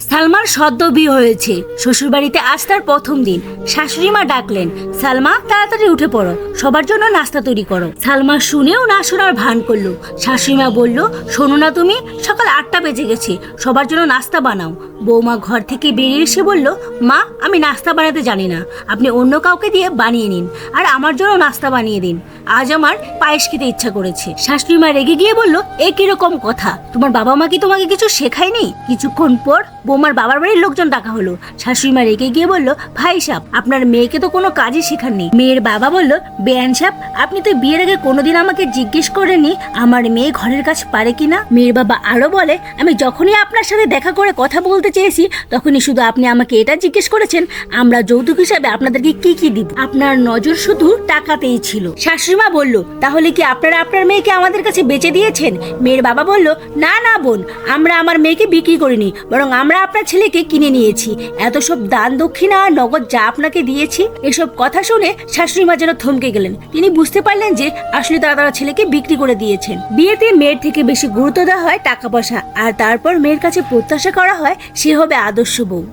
সালমার সদ্য বিয়ে হয়েছে। শ্বশুরবাড়িতে আজ তার প্রথম দিন। শাশুড়ি মা ডাকলেন, সালমা, তাড়াতাড়ি উঠে পড়ো। সবার জন্য নাস্তা তৈরি করো। সালমা শুনেও না শোনার ভান করল। শাশুড়ি মা বলল, শোনো না তুমি সকাল আটটা বেজে গেছে। সবার জন্য নাস্তা বানাও। বৌমা ঘর থেকে বেরিয়ে এসে বলল, মা, আমি নাস্তা বানাতে জানি না। আপনি অন্য কাউকে দিয়ে বানিয়ে নিন আর আমার জন্য নাস্তা বানিয়ে দিন। আজ আমার পায়েস খেতে ইচ্ছা করেছে। শাশুড়ি মা রেগে গিয়ে বলল, এ কীরকম কথা? তোমার বাবা মা কি তোমাকে কিছু শেখায়নি? কিছুক্ষণ পর বৌমার বাবার বাড়ির লোকজন ডাকা হলো। শাশুড়ি মা রেগে গিয়ে বলল, ভাই সাহেব আপনার মেয়েকে তো কোনো কাজই শেখাননি মেয়ের বাবা বলল, বেয়ান সাহেব আপনি তো বিয়ের আগে কোনোদিন আমাকে জিজ্ঞেস করেননি আমার মেয়ে ঘরের কাজ পারে কিনা? মেয়ের বাবা আরও বলে, আমি যখনই আপনার সাথে দেখা করে কথা বলতে চেয়েছি, তখনই শুধু আপনি আমাকে এটা জিজ্ঞেস করেছেন, আমরা যৌতুক হিসাবে আপনাদেরকে কি কি দিব? আপনার নজর শুধু টাকাতেই ছিল। শাশুড়িমা বলল, তাহলে কি আপনারা আপনার মেয়েকে আমাদের কাছে বেচে দিয়েছেন? মেয়ের বাবা বলল, না না বোন, আমরা আমার মেয়েকে বিক্রি করিনি, বরং আমরা আপনার ছেলেকে কিনে নিয়েছি। এত সব দান, দক্ষিণা আর নগদ যা আপনাকে দিয়েছি, এসব কথা শুনে শাশুড়ি মা যেন থমকে গেলেন। তিনি বুঝতে পারলেন যে আসলে তারা তারা ছেলেকে বিক্রি করে দিয়েছেন। বিয়েতে মেয়ের থেকে বেশি গুরুত্ব দেওয়া হয় টাকা পয়সা। আর তারপর মেয়ের কাছে প্রত্যাশা করা হয় সে হবে আদর্শ বউ।